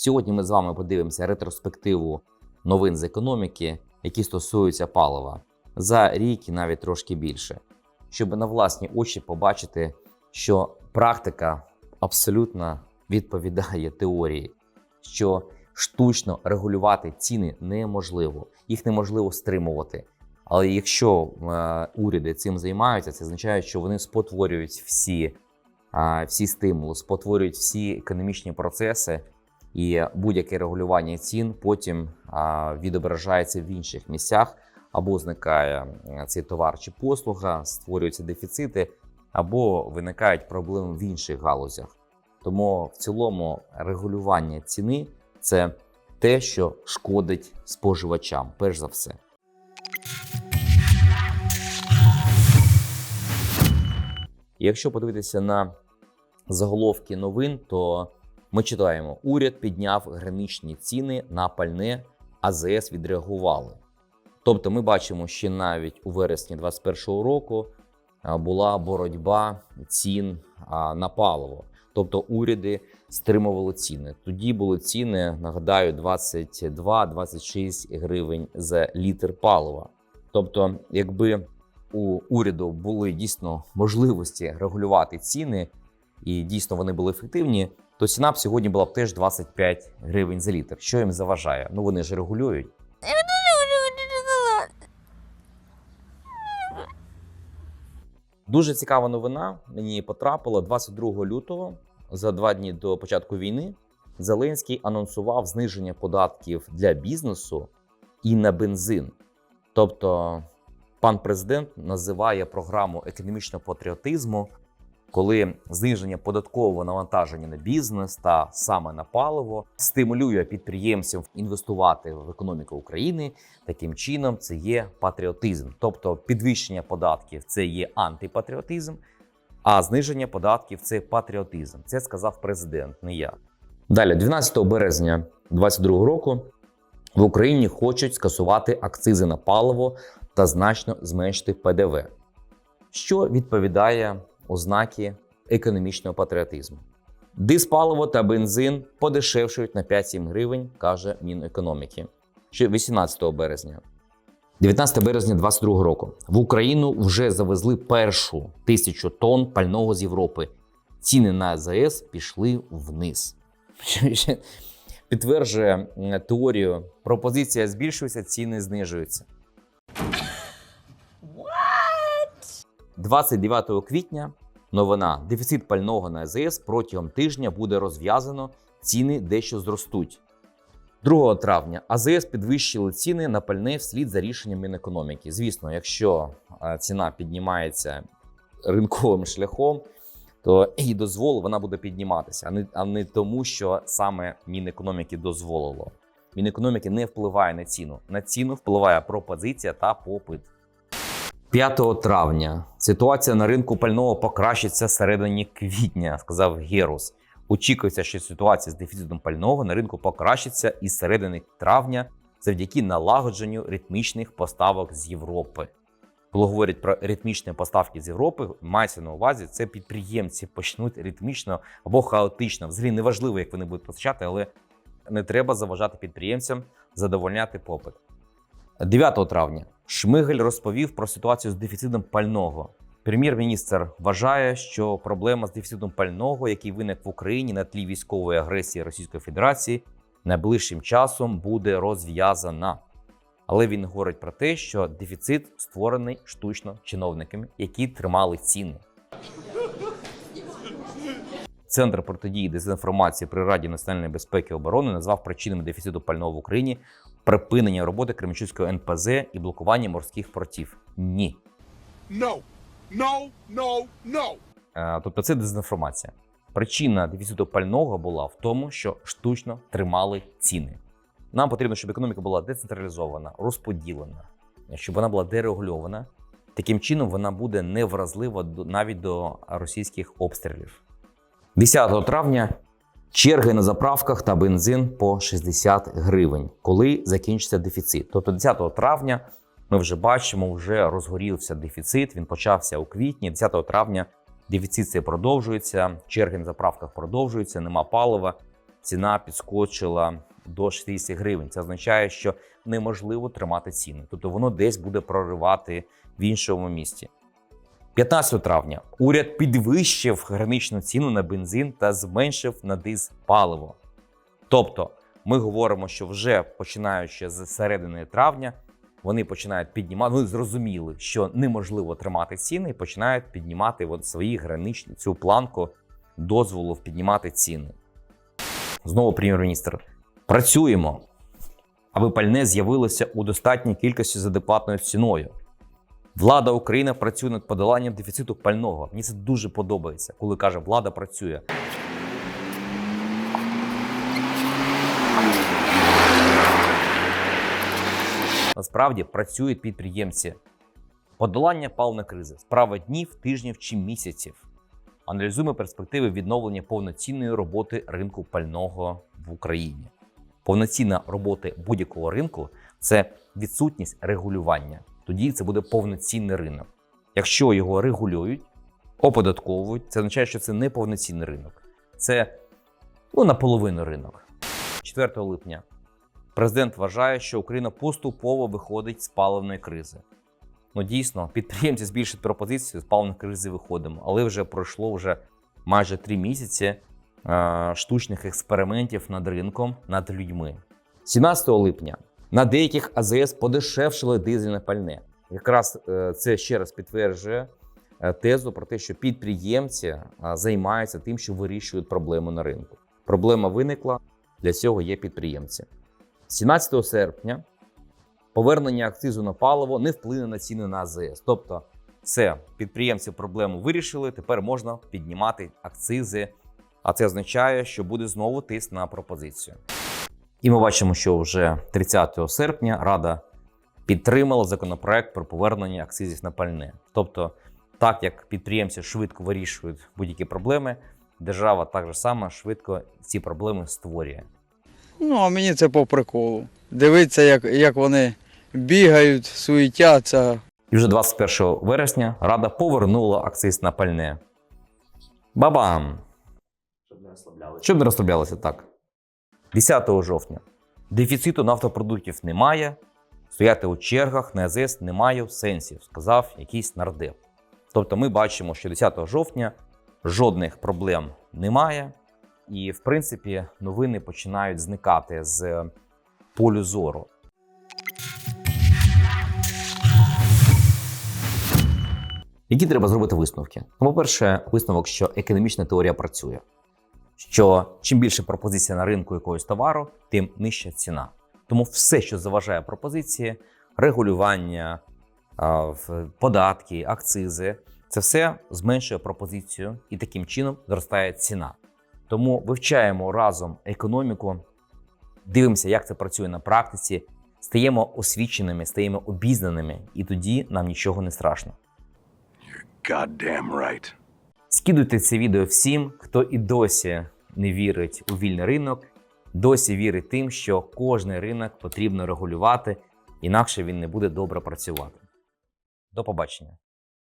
Сьогодні ми з вами подивимося ретроспективу новин з економіки, які стосуються палива за рік і навіть трошки більше, щоб на власні очі побачити, що практика абсолютно відповідає теорії, що штучно регулювати ціни неможливо, їх неможливо стримувати. Але якщо е, уряди цим займаються, це означає, що вони спотворюють всі, е, всі стимули, спотворюють всі економічні процеси, і будь-яке регулювання цін потім відображається в інших місцях, або зникає цей товар чи послуга, створюються дефіцити, або виникають проблеми в інших галузях. Тому в цілому регулювання ціни це те, що шкодить споживачам, перш за все. Якщо подивитися на заголовки новин, то ми читаємо: уряд підняв граничні ціни на пальне, АЗС відреагували. Тобто, ми бачимо, що навіть у вересні 2021 року була боротьба цін на паливо. Тобто уряди стримували ціни. Тоді були ціни, нагадаю, 22-26 гривень за літр палива. Тобто, якби у уряду були дійсно можливості регулювати ціни, і дійсно вони були ефективні, то ціна б сьогодні була б теж 25 гривень за літр. Що їм заважає? Ну вони ж регулюють. Дуже цікава новина. Мені потрапила 22 лютого, за два дні до початку війни. Зеленський анонсував зниження податків для бізнесу і на бензин. Тобто, пан президент називає програму економічного патріотизму, коли зниження податкового навантаження на бізнес та саме на паливо стимулює підприємців інвестувати в економіку України. Таким чином, це є патріотизм, тобто підвищення податків це є антипатріотизм, а зниження податків це патріотизм. Це сказав президент, не я. Далі, 12 березня 2022 року, в Україні хочуть скасувати акцизи на паливо та значно зменшити ПДВ, що відповідає ознаки економічного патріотизму. Диспаливо та бензин подешевшують на 5-7 гривень, каже Мінекономіки. Ще 18 березня. 19 березня 2022 року в Україну вже завезли першу тисячу тонн пального з Європи. Ціни на АЗС пішли вниз. Підтверджує теорію: пропозиція збільшується, ціни знижуються. 29 квітня новина: дефіцит пального на АЗС протягом тижня буде розв'язано, ціни дещо зростуть. 2 травня АЗС підвищили ціни на пальне вслід за рішенням Мінекономіки. Звісно, якщо е, ціна піднімається ринковим шляхом, то і дозвол вона буде підніматися, а не, а не тому, що саме Мінекономіки дозволило. Мінекономіки не впливає на ціну. На ціну впливає пропозиція та попит. 5 травня ситуація на ринку пального покращиться всередині квітня, сказав Герус. Очікується, що ситуація з дефіцитом пального на ринку покращиться із середини травня завдяки налагодженню ритмічних поставок з Європи. Коли говорять про ритмічні поставки з Європи, мається на увазі, це підприємці почнуть ритмічно або хаотично. Взагалі неважливо, як вони будуть постачати, але не треба заважати підприємцям задовольняти попит. 9 травня Шмигель розповів про ситуацію з дефіцитом пального. Прем'єр-міністр вважає, що проблема з дефіцитом пального, який виник в Україні на тлі військової агресії Російської Федерації, найближчим часом буде розв'язана. Але він говорить про те, що дефіцит створений штучно чиновниками, які тримали ціни. Центр протидії дезінформації при Раді національної безпеки і оборони назвав причинами дефіциту пального в Україні припинення роботи Кременчуцького НПЗ і блокування морських портів. Ні. No, no, no, no. Е, Тобто це дезінформація. Причина дефіциту пального була в тому, що штучно тримали ціни. Нам потрібно, щоб економіка була децентралізована, розподілена, щоб вона була дерегульована. Таким чином вона буде невразлива навіть до російських обстрілів. 10 травня черги на заправках та бензин по 60 гривень, коли закінчиться дефіцит. Тобто 10 травня ми вже бачимо, вже розгорівся дефіцит. Він почався у квітні. 10 травня дефіцит цей продовжується, черги на заправках продовжуються, нема палива. ціна підскочила до 60 гривень. Це означає, що неможливо тримати ціни, тобто воно десь буде проривати в іншому місті. 15 травня уряд підвищив граничну ціну на бензин та зменшив на диз паливо. Тобто, ми говоримо, що вже починаючи з середини травня, вони починають піднімати. Вони зрозуміли, що неможливо тримати ціни, і починають піднімати от свої граничні цю планку дозволу піднімати ціни. Знову прем'єр-міністр. Працюємо, аби пальне з'явилося у достатній кількості за адекватною ціною. Влада України працює над подоланням дефіциту пального. Мені це дуже подобається, коли каже, влада працює. Насправді працюють підприємці. Подолання паливної кризи справа днів, тижнів чи місяців. Аналізуємо перспективи відновлення повноцінної роботи ринку пального в Україні. Повноцінна робота будь-якого ринку це відсутність регулювання. Тоді це буде повноцінний ринок. Якщо його регулюють, оподатковують, це означає, що це не повноцінний ринок. Це ну, наполовину ринок. 4 липня президент вважає, що Україна поступово виходить з паливної кризи. Ну дійсно, підприємці збільшують пропозицію, з паливної кризи виходимо, але вже пройшло вже майже три місяці е, штучних експериментів над ринком, над людьми. 17 липня на деяких АЗС подешевшили дизельне пальне. Якраз е, це ще раз підтверджує е, тезу про те, що підприємці займаються тим, що вирішують проблему на ринку. Проблема виникла, для цього є підприємці. 17 серпня повернення акцизу на паливо не вплине на ціни на АЗС. Тобто, все, підприємці проблему вирішили. Тепер можна піднімати акцизи. А це означає, що буде знову тиск на пропозицію. І ми бачимо, що вже 30 серпня Рада підтримала законопроект про повернення акцизів на пальне. Тобто, так як підприємці швидко вирішують будь-які проблеми, держава так же само швидко ці проблеми створює. Ну, а мені це по приколу. Дивитися, як, як вони бігають, суетяться. І вже 21 вересня Рада повернула акциз на пальне. Бабам! Щоб не розслаблялися. Щоб не розслаблялися, так. 10 жовтня. Дефіциту нафтопродуктів немає. Стояти у чергах на АЗС немає сенсів, сказав якийсь нардеп. Тобто ми бачимо, що 10 жовтня жодних проблем немає. І, в принципі, новини починають зникати з полю зору. Які треба зробити висновки? Ну, по-перше, висновок, що економічна теорія працює. Що чим більше пропозиція на ринку якогось товару, тим нижча ціна. Тому все, що заважає пропозиції, регулювання, податки, акцизи, це все зменшує пропозицію і таким чином зростає ціна. Тому вивчаємо разом економіку, дивимося, як це працює на практиці, стаємо освіченими, стаємо обізнаними, і тоді нам нічого не страшно. Goddamn right. Скидуйте це відео всім, хто і досі не вірить у вільний ринок, досі вірить тим, що кожний ринок потрібно регулювати, інакше він не буде добре працювати. До побачення.